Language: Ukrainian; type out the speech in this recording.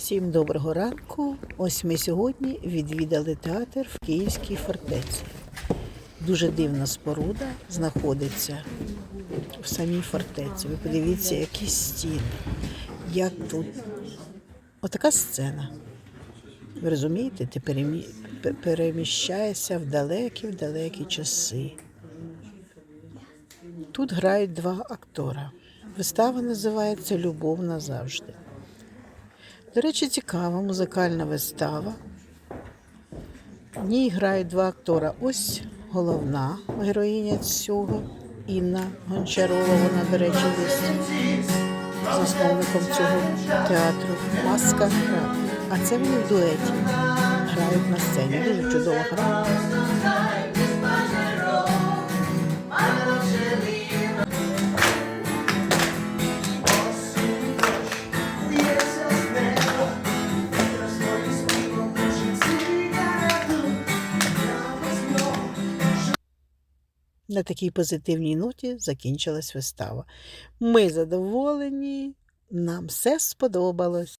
Всім доброго ранку. Ось ми сьогодні відвідали театр в Київській фортеці. Дуже дивна споруда знаходиться в самій фортеці. Ви подивіться, які стіни, як тут. Отака сцена. Ви розумієте, ти перемі... переміщаєшся в далекі-в-далекі часи. Тут грають два актора. Вистава називається Любов назавжди. До речі, цікава музикальна вистава. В ній грають два актора. Ось головна героїня цього Інна Гончарова. Вона, до речі, є засновником цього театру. Маска гра. А це вони в дуеті грають на сцені. Дуже чудово грають. На такій позитивній ноті закінчилась вистава. Ми задоволені, нам все сподобалось.